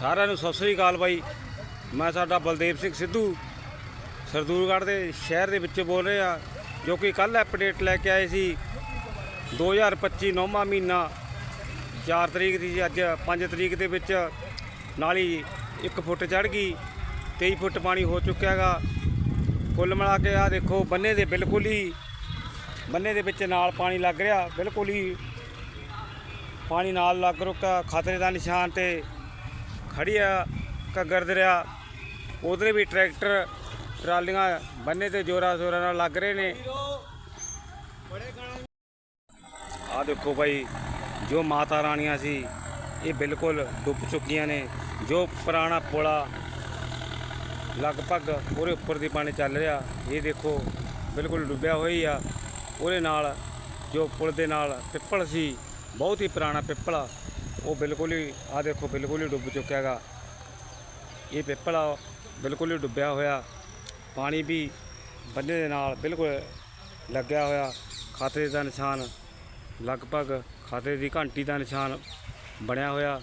ਸਾਰਿਆਂ ਨੂੰ ਸਤਿ ਸ੍ਰੀ ਅਕਾਲ ਬਾਈ। ਮੈਂ ਸਾਡਾ ਬਲਦੇਵ ਸਿੰਘ ਸਿੱਧੂ, ਸਰਦੂਲਗੜ੍ਹ ਦੇ ਸ਼ਹਿਰ ਦੇ ਵਿੱਚ ਬੋਲ ਰਿਹਾ, ਜੋ ਕਿ ਕੱਲ ਅਪਡੇਟ ਲੈ ਕੇ ਆਏ ਸੀ। 2025 ਨੌਵਾਂ ਮਹੀਨਾ 4 ਤਰੀਕ ਦੀ ਅੱਜ 5 ਤਰੀਕ ਦੇ ਵਿੱਚ ਨਾਲੀ 1 ਫੁੱਟ ਚੜ ਗਈ 23 ਫੁੱਟ ਪਾਣੀ ਹੋ ਚੁੱਕਿਆ ਹੈਗਾ। ਕੁੱਲ ਮਿਲਾ ਕੇ ਆ ਦੇਖੋ, ਬੰਨੇ ਦੇ ਬਿਲਕੁਲ ਹੀ, ਬੰਨੇ ਦੇ ਵਿੱਚ ਨਾਲ ਪਾਣੀ ਲੱਗ ਰਿਹਾ, ਬਿਲਕੁਲ ਹੀ ਪਾਣੀ ਨਾਲ ਲੱਗ ਰੁਕਾ, ਖਤਰੇ ਦਾ ਨਿਸ਼ਾਨ ਤੇ ਖੜੀ ਆ, ਘੱਗਰ ਦਰਿਆ ਉਧਰੇ ਵੀ ਟਰੈਕਟਰ ਟਰਾਲੀਆਂ ਬੰਨੇ ਤੇ ਜੋਰਾ ਜ਼ੋਰਾਂ ਨਾਲ ਲੱਗ ਰਹੇ ਨੇ। ਆ ਦੇਖੋ ਭਾਈ, ਜੋ ਮਾਤਾ ਰਾਣੀਆਂ ਸੀ, ਇਹ ਬਿਲਕੁਲ ਡੁੱਬ ਚੁੱਕੀਆਂ ਨੇ। ਜੋ ਪੁਰਾਣਾ ਪੁਲਾ ਲਗਭਗ ਉਹਦੇ ਉੱਪਰ ਦੀ ਪਾਣੀ ਚੱਲ ਰਿਹਾ, ਇਹ ਦੇਖੋ, ਬਿਲਕੁਲ ਡੁੱਬਿਆ ਹੋਈ ਆ। ਉਹਦੇ ਨਾਲ ਜੋ ਪੁਲ ਦੇ ਨਾਲ ਪਿੱਪਲ ਸੀ, ਬਹੁਤ ਹੀ ਪੁਰਾਣਾ ਪਿੱਪਲ ਆ। ਉਹ ਬਿਲਕੁਲ ਹੀ ਆ ਦੇਖੋ, ਬਿਲਕੁਲ ਹੀ ਡੁੱਬ ਚੁੱਕਿਆ ਹੈਗਾ। ਇਹ ਪਿੱਪਲ ਆ, ਬਿਲਕੁਲ ਹੀ ਡੁੱਬਿਆ ਹੋਇਆ। ਪਾਣੀ ਵੀ ਬੰਨੇ ਦੇ ਨਾਲ ਬਿਲਕੁਲ ਲੱਗਿਆ ਹੋਇਆ। ਖਤਰੇ ਦਾ ਨਿਸ਼ਾਨ, ਲਗਭਗ ਖਤਰੇ ਦੀ ਘੰਟੀ ਦਾ ਨਿਸ਼ਾਨ ਬਣਿਆ ਹੋਇਆ।